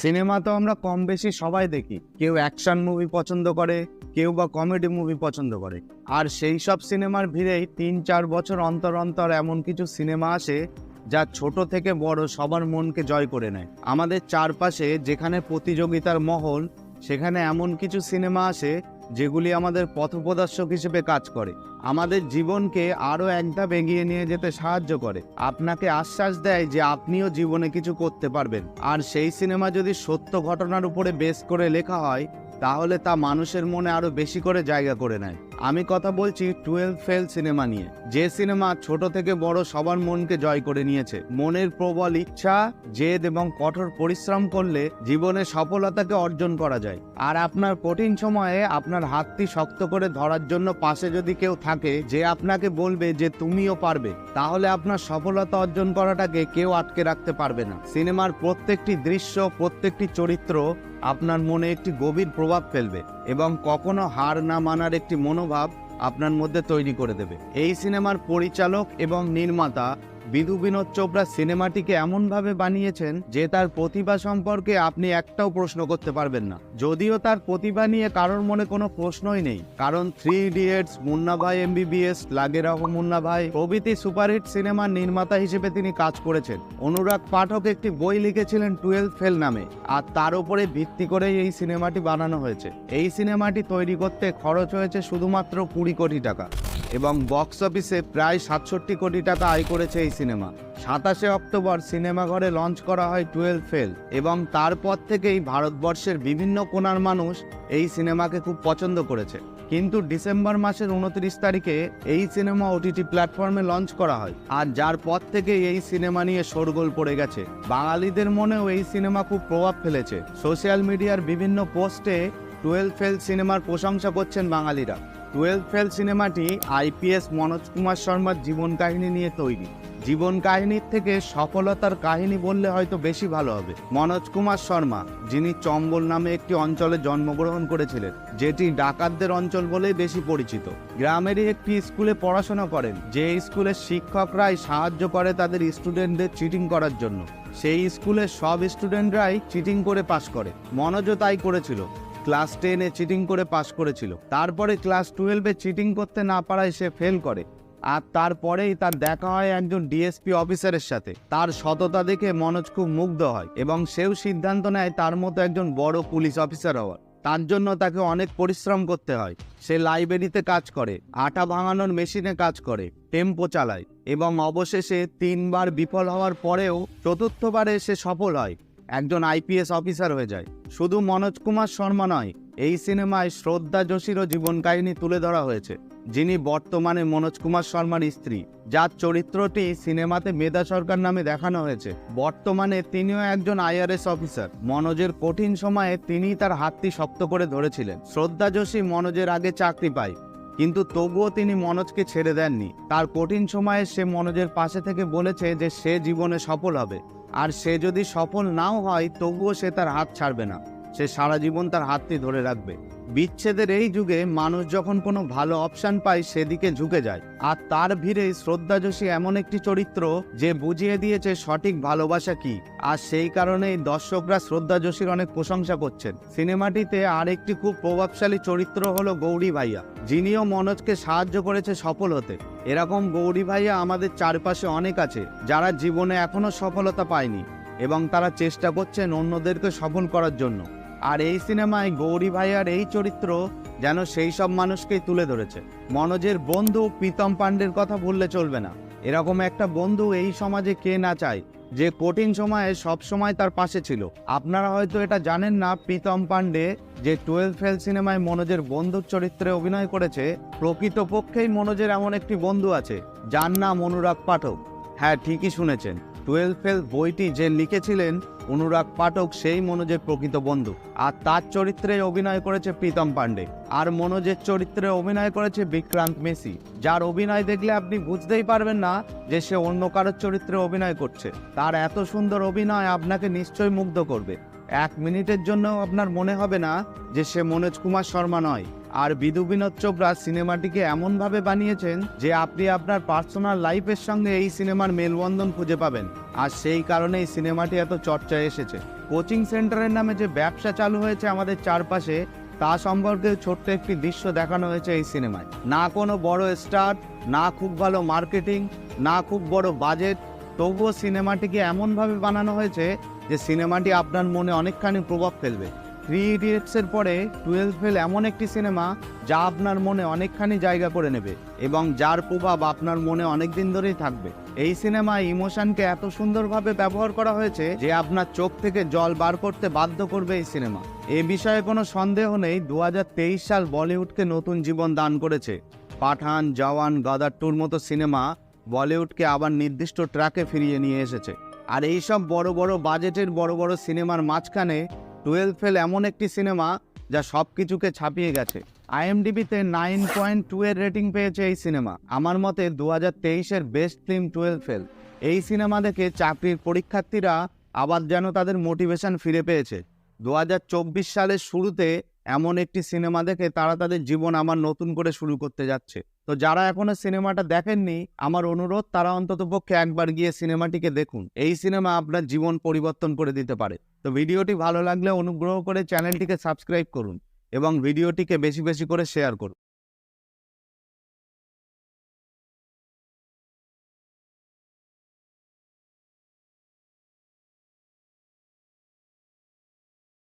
Cinema তো আমরা কম বেশি সবাই দেখি। কেউ অ্যাকশন মুভি পছন্দ করে, কেউ বা কমেডি মুভি পছন্দ করে। আর সেই সব সিনেমার ভিড়েই তিন চার বছর অন্তর অন্তর এমন কিছু সিনেমা আসে, যা ছোট থেকে বড় সবার মনকে জয় করে নেয়। আমাদের চারপাশে যেখানে প্রতিযোগিতার মহল, সেখানে এমন কিছু সিনেমা আসে, যেগুলি আমাদের পথপ্রদর্শক হিসেবে কাজ করে। আমাদের জীবনকে আরও এক ধাপ এগিয়ে নিয়ে যেতে সাহায্য করে। আপনাকে আশ্বাস দেয় যে আপনিও জীবনে কিছু করতে পারবেন। আর সেই সিনেমা যদি সত্য ঘটনার উপরে বেস করে লেখা হয়, তাহলে তা মানুষের মনে আরও বেশি করে জায়গা করে নেয়। আমি কথা বলছি টুয়েলভ ফেল সিনেমা নিয়ে। যে সিনেমা ছোট থেকে বড় সবার মনকে জয় করে নিয়েছে। মনের প্রবল ইচ্ছা, জেদ এবং কঠোর পরিশ্রম করলে জীবনে সফলতাকে অর্জন করা যায়। আর আপনার কঠিন সময়ে আপনার হাতটি শক্ত করে ধরার জন্য পাশে যদি কেউ থাকে, যে আপনাকে বলবে যে তুমিও পারবে, তাহলে আপনার সফলতা অর্জন করাটাকে কেউ আটকে রাখতে পারবে না। সিনেমার প্রত্যেকটি দৃশ্য, প্রত্যেকটি চরিত্র আপনার মনে একটি গভীর প্রভাব ফেলবে। এবং কখনো হার না মানার একটি মনোভাব আপনার মধ্যে তৈরি করে দেবে। এই সিনেমার পরিচালক এবং নির্মাতা বিধু বিনোদ চোপড়া সিনেমাটিকে এমনভাবে বানিয়েছেন যে তার প্রতিভা সম্পর্কে আপনি একটাও প্রশ্ন করতে পারবেন না। যদিও তার প্রতিভা নিয়ে কারোর মনে কোনো প্রশ্নই নেই, কারণ থ্রি ইডিয়েটস, মুন্না ভাই, এমবিবিএস লাগে রহ মুন্না ভাই প্রভৃতি সুপারহিট সিনেমার নির্মাতা হিসেবে তিনি কাজ করেছেন। অনুরাগ পাঠক একটি বই লিখেছিলেন টুয়েলভ ফেল নামে, আর তার উপরে ভিত্তি করেই এই সিনেমাটি বানানো হয়েছে। এই সিনেমাটি তৈরি করতে খরচ হয়েছে শুধুমাত্র কুড়ি কোটি টাকা। এবং বক্স অফিসে প্রায় সাতষট্টি কোটি টাকা আয় করেছে এই সিনেমা। সাতাশে অক্টোবর সিনেমাঘরে লঞ্চ করা হয় টুয়েলভ ফেল এবং তারপর থেকেই ভারতবর্ষের বিভিন্ন কোণার মানুষ এই সিনেমাকে খুব পছন্দ করেছে। কিন্তু ডিসেম্বর মাসের উনত্রিশ তারিখে এই সিনেমা ওটিটি প্ল্যাটফর্মে লঞ্চ করা হয় আর যার পর থেকে এই সিনেমা নিয়ে শোরগোল পড়ে গেছে। বাঙালিদের মনেও এই সিনেমা খুব প্রভাব ফেলেছে। সোশ্যাল মিডিয়ার বিভিন্ন পোস্টে টুয়েলভ ফেল সিনেমার প্রশংসা করছেন বাঙালিরা। টুয়েলভ ফেল সিনেমাটি আইপিএস মনোজ কুমার শর্মার জীবন কাহিনী নিয়ে তৈরি। জীবন কাহিনীর থেকে সফলতার কাহিনী বললে হয়তো বেশি ভালো হবে। মনোজ কুমার শর্মা, যিনি চম্বল নামে একটি অঞ্চলে জন্মগ্রহণ করেছিলেন, যেটি ডাকাতদের অঞ্চল বলেই বেশি পরিচিত। গ্রামেরই একটি স্কুলে পড়াশোনা করেন, যে স্কুলের শিক্ষকরাই সাহায্য করে তাদের স্টুডেন্টদের চিটিং করার জন্য। সেই স্কুলের সব স্টুডেন্টরাই চিটিং করে পাশ করে। মনোজও তাই করেছিল। ক্লাস টেনে চিটিং করে পাশ করেছিল। তারপরে ক্লাস টুয়েলভে চিটিং করতে না পারায় সে ফেল করে। আর তারপরেই তার দেখা হয় একজন ডিএসপি অফিসারের সাথে। তার সততা দেখে মনোজ খুব মুগ্ধ হয় এবং সেও সিদ্ধান্ত নেয় তার মতো একজন বড় পুলিশ অফিসার হওয়ার। তার জন্য তাকে অনেক পরিশ্রম করতে হয়। সে লাইব্রেরিতে কাজ করে, আটা ভাঙানোর মেশিনে কাজ করে, টেম্পো চালায় এবং অবশেষে তিনবার বিফল হওয়ার পরেও চতুর্থবারে সে সফল হয়। একজন আইপিএস অফিসার হয়ে যায়। শুধু মনোজ কুমার শর্মা নয়, এই সিনেমায় শ্রদ্ধা যোশীরও জীবন কাহিনী তুলে ধরা হয়েছে, যিনি বর্তমানে মনোজ কুমার শর্মার স্ত্রী, যার চরিত্রটি সিনেমাতে মেধা সরকার নামে দেখানো হয়েছে। বর্তমানে তিনিও একজন আইআরএস অফিসার। মনোজের কঠিন সময়ে তিনি তার হাতটি শক্ত করে ধরেছিলেন। শ্রদ্ধা যোশী মনোজের আগে চাকরি পায়, কিন্তু তবুও তিনি মনোজকে ছেড়ে দেননি। তার কঠিন সময়ে সে মনোজের পাশে থেকে বলেছে যে সে জীবনে সফল হবে। আর সে যদি সফল নাও হয় তবুও সে তার হাত ছাড়বে না। সে সারা জীবন তার হাতটি ধরে রাখবে। বিচ্ছেদের এই যুগে মানুষ যখন কোনো ভালো অপশান পায়, সেদিকে ঝুঁকে যায়। আর তার ভিড়ে শ্রদ্ধা যোশী এমন একটি চরিত্র যে বুঝিয়ে দিয়েছে সঠিক ভালোবাসা কি। আর সেই কারণেই দর্শকরা শ্রদ্ধা যোশীর অনেক প্রশংসা করছেন। সিনেমাটিতে আরেকটি খুব প্রভাবশালী চরিত্র হলো গৌরী ভাইয়া, যিনিও মনোজকে সাহায্য করেছে সফল হতে। এরকম গৌরী ভাইয়া আমাদের চারপাশে অনেক আছে, যারা জীবনে এখনও সফলতা পায়নি এবং তারা চেষ্টা করছেন অন্যদেরকে সফল করার জন্য। আর এই সিনেমায় গৌরী ভাইয়ার এই চরিত্র যেন সেই সব মানুষকেই তুলে ধরেছে। মনোজের বন্ধু প্রীতম পাণ্ডের কথা বললে চলবে না। এরকম একটা বন্ধু এই সমাজে কে না চায়? যে কঠিন সময়ে সব সময় তার পাশে ছিল। আপনারা হয়তো এটা জানেন না, প্রীতম পাণ্ডে যে টুয়েলভ ফেল সিনেমায় মনোজের বন্ধুর চরিত্রে অভিনয় করেছে, প্রকৃতপক্ষেই মনোজের এমন একটি বন্ধু আছে, যার নাম অনুরাগ পাঠক। হ্যাঁ ঠিকই শুনেছেন। টুয়েলভ ফেল বইটি যে লিখেছিলেন অনুরাগ পাঠক সেই মনোজের প্রকৃত বন্ধু। আর তার চরিত্রে অভিনয় করেছে প্রীতম পাণ্ডে। আর মনোজের চরিত্রে অভিনয় করেছে বিক্রান্ত মেসি। যার অভিনয় দেখলে আপনি বুঝতেই পারবেন না যে সে অন্য কারোর চরিত্রে অভিনয় করছে। তার এত সুন্দর অভিনয় আপনাকে নিশ্চয়ই মুগ্ধ করবে। এক মিনিটের জন্য আপনার মনে হবে না যে সে মনোজ কুমার শর্মা নয়। আর বিধু বিনোদ চোপড়া সিনেমাটিকে এমনভাবে বানিয়েছেন যে আপনি আপনার পার্সোনাল লাইফের সঙ্গে এই সিনেমার মেলবন্ধন খুঁজে পাবেন। আর সেই কারণেই সিনেমাটি এত চর্চায় এসেছে। কোচিং সেন্টারের নামে যে ব্যবসা চালু হয়েছে আমাদের চারপাশে, তা সম্পর্কে ছোট্ট একটি দৃশ্য দেখানো হয়েছে এই সিনেমায়। না কোনো বড় স্টার, না খুব ভালো মার্কেটিং, না খুব বড় বাজেট, তবুও সিনেমাটিকে এমনভাবে বানানো হয়েছে যে সিনেমাটি আপনার মনে অনেকখানি প্রভাব ফেলবে। থ্রি ইডিয়টসের পরে টুয়েলভ ফেল এমন একটি সিনেমা যা আপনার মনে অনেকখানি জায়গা করে নেবে এবং যার প্রভাব আপনার মনে অনেক দিন ধরেই থাকবে। এই সিনেমায় ইমোশনকে এত সুন্দরভাবে ব্যবহার করা হয়েছে যে আপনার চোখ থেকে জল বার করতে বাধ্য করবে এই সিনেমা এ বিষয়ে কোনো সন্দেহ নেই দু হাজার তেইশ সাল বলিউডকে নতুন জীবন দান করেছে। পাঠান, জওয়ান গাদার টুর মতো সিনেমা বলিউডকে আবার নির্দিষ্ট ট্র্যাকে ফিরিয়ে নিয়ে এসেছে। আর এইসব বড় বড় বাজেটের বড় বড় সিনেমার মাঝখানে টুয়েলভ ফেল এমন একটি সিনেমা যা সব কিছুকে ছাপিয়ে গেছে। আইএমডিবিতে নাইন পয়েন্ট টু এর রেটিং পেয়েছে এই সিনেমা। আমার মতে দু হাজার তেইশের বেস্ট ফিল্ম টুয়েলভ ফেল। এই সিনেমা দেখে চাকরির পরীক্ষার্থীরা আবার যেন তাদের মোটিভেশন ফিরে পেয়েছে। দু হাজার চব্বিশ সালের শুরুতে এমন একটি সিনেমা দেখে তারা তাদের জীবন আমার নতুন করে শুরু করতে যাচ্ছে। তো যারা এখনও সিনেমাটা দেখেননি, আমার অনুরোধ, তারা অন্তত পক্ষে একবার গিয়ে সিনেমাটিকে দেখুন। এই সিনেমা আপনার জীবন পরিবর্তন করে দিতে পারে। তো ভিডিওটি ভালো লাগলে অনুগ্রহ করে চ্যানেলটিকে সাবস্ক্রাইব করুন এবং ভিডিওটিকে বেশি বেশি করে শেয়ার করুন।